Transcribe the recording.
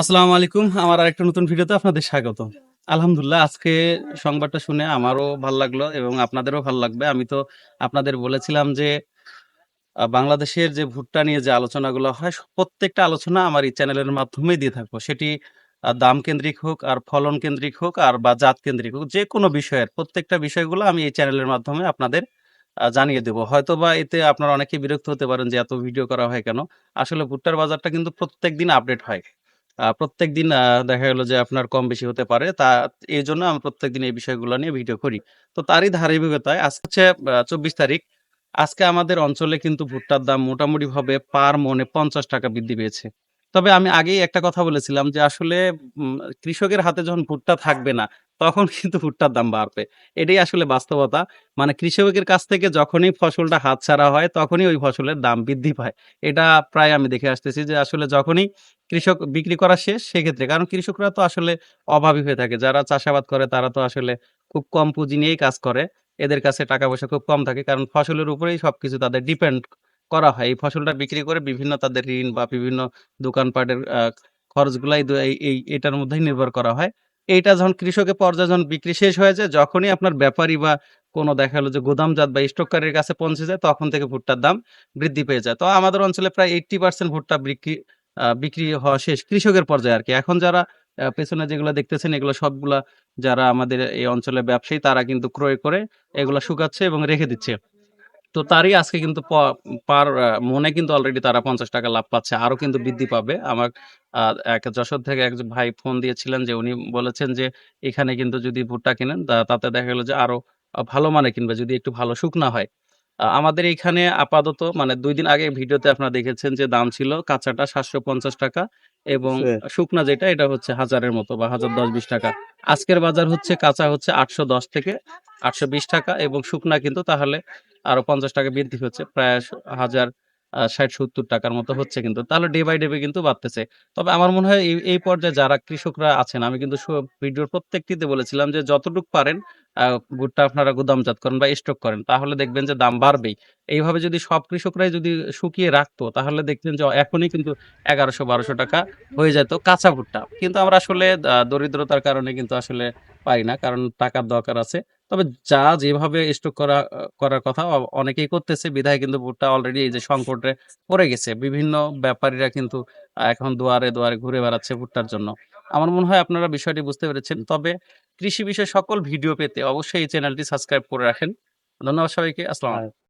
আসসালামু আলাইকুম, আমার আরেকটা নতুন ভিডিওতে আপনাদের স্বাগত। আলহামদুলিল্লাহ, আজকে সংবাদটা শুনে আমারও ভালো লাগল এবং আপনাদেরও ভালো লাগবে। আমি তো আপনাদের বলেছিলাম যে বাংলাদেশের যে ভুট্টা নিয়ে যে আলোচনাগুলো হয়, প্রত্যেকটা আলোচনা আমার এই চ্যানেলের মাধ্যমে দিয়ে থাকব। সেটি দাম কেন্দ্রিক হোক আর ফলন কেন্দ্রিক হোক আর বা জাত কেন্দ্রিক হোক, যে কোনো বিষয়ের প্রত্যেকটা বিষয়গুলো আমি এই চ্যানেলের মাধ্যমে আপনাদের জানিয়ে দেবো। হয়তো বা এতে আপনারা অনেকে বিরক্ত হতে পারেন যে এত ভিডিও করা হয় কেন? আসলে ভুট্টার বাজারটা কিন্তু প্রত্যেক দিন আপডেট হয়। আহ, প্রত্যেকদিন আহ, দেখা গেল যে আপনার কম বেশি হতে পারে। তা এই জন্য আমি প্রত্যেকদিন এই বিষয়গুলো নিয়ে ভিডিও করি। তো তারই ধারাবাহিকতায় আজকে হচ্ছে চব্বিশ তারিখ। আজকে আমাদের অঞ্চলে কিন্তু ভুট্টার দাম মোটামুটি ভাবে পার মনে পঞ্চাশ টাকা বৃদ্ধি পেয়েছে। তবে আমি আগেই একটা কথা বলেছিলাম যে আসলে কৃষকের হাতে যখন ভুট্টা থাকবে না তখন কিন্তু ভুট্টার দাম বাড়বে। এটাই আসলে বাস্তবতা। মানে কৃষকের কাছ থেকে যখনই ফসলটা হাতছাড়া হয়, তখনই ওই ফসলের দাম বৃদ্ধি পায়। এটা প্রায় আমি দেখে আসতেছি যে আসলে যখনই কৃষক বিক্রি করা শেষ, সেক্ষেত্রে কারণ কৃষকরা তো আসলে অভাবী হয়ে থাকে। যারা চাষাবাদ করে, তারা তো আসলে খুব কম পুঁজি নিয়েই কাজ করে। এদের কাছে টাকা পয়সা খুব কম থাকে কারণ ফসলের উপরেই সবকিছু তাদের ডিপেন্ড করা হয়। এই ফসলটা বিক্রি করে বিভিন্ন তাদের ঋণ বা বিভিন্ন দোকানপাটের খরচগুলাই এই- এটার মধ্যেই নির্ভর করা হয়। এইটা যখন কৃষকের পর্যায়ে যখন বিক্রি শেষ হয়ে যায়, যখনই আপনার ব্যাপারী বা কোনো দেখা গেলো যে গোদামজাত বা স্টককারীর কাছে পৌঁছে যায়, তখন থেকে ভুট্টার দাম বৃদ্ধি পেয়ে যায়। তো আমাদের অঞ্চলে প্রায় এইটটি পার্সেন্ট ভুট্টা বিক্রি বিক্রি হওয়া শেষ কৃষকের পর্যায়ে আর কি এখন যারা পেছনে যেগুলো দেখতেছেন, এগুলো সবগুলা যারা আমাদের এই অঞ্চলে ব্যবসায়ী, তারা কিন্তু ক্রয় করে, এগুলো শুকাচ্ছে এবং রেখে দিচ্ছে। তো তারই আজকে কিন্তু পার মনে কিন্তু অলরেডি তারা পঞ্চাশ টাকা লাভ পাচ্ছে আরও কিন্তু বৃদ্ধি পাবে। আমার এক যশোর থেকে একজন ভাই ফোন দিয়েছিলেন যে উনি বলেছেন যে এখানে কিন্তু যদি ভুট্টা কিনেন তাতে দেখা গেলো যে আরও ভালো মানে কিনবে যদি একটু ভালো শুকনা হয়। আমাদের এখানে আপাতত মানে দুই দিন আগে ভিডিওতে আপনারা দেখেছেন যে দাম ছিল কাঁচাটা সাতশো পঞ্চাশ টাকা এবং শুকনা যেটা এটা হচ্ছে হাজারের মতো বা হাজার দশ বিশ টাকা। আজকের বাজার হচ্ছে কাঁচা হচ্ছে আটশো দশ থেকে আটশো বিশ টাকা এবং শুকনা কিন্তু তাহলে আরও পঞ্চাশ টাকা বৃদ্ধি হচ্ছে। প্রায় হাজার ষাট, সত্তর টাকার মতো হচ্ছে কিন্তু। তাহলে ডে বাই ডে কিন্তু বাড়তেছে। তবে আমার মনে হয় এই পর্যায়ে যারা কৃষকরা আছেন, আমি কিন্তু ভিডিওর প্রত্যেকটিতে বলেছিলাম যে যতটুকু পারেন ভুট্টা আপনারা গুদামজাত করেন বা স্টক করেন, তাহলে দেখবেন যে দাম বাড়বেই। এইভাবে যদি সব কৃষকরাই যদি শুকিয়ে রাখতো, তাহলে দেখতেন যে এখনই কিন্তু এগারোশো, বারোশো টাকা হয়ে যেত কাঁচা ভুট্টা। কিন্তু আমরা আসলে দরিদ্রতার কারণে কিন্তু আসলে পাই না, কারণ টাকার দরকার আছে। তবে যা যেভাবে স্টক করা, করার কথা অনেকেই করতেছে, বিধায় কিন্তু ভুট্টা অলরেডি এই যে সংকটে পড়ে গেছে। বিভিন্ন ব্যাপারীরা কিন্তু এখন দুয়ারে দুয়ারে ঘুরে বেড়াচ্ছে ভুট্টার জন্য। আমার মনে হয় আপনারা বিষয়টি বুঝতে পেরেছেন। তবে কৃষি বিষয়ে সকল ভিডিও পেতে অবশ্যই এই চ্যানেলটি সাবস্ক্রাইব করে রাখেন। ধন্যবাদ সবাইকে। আসসালাম।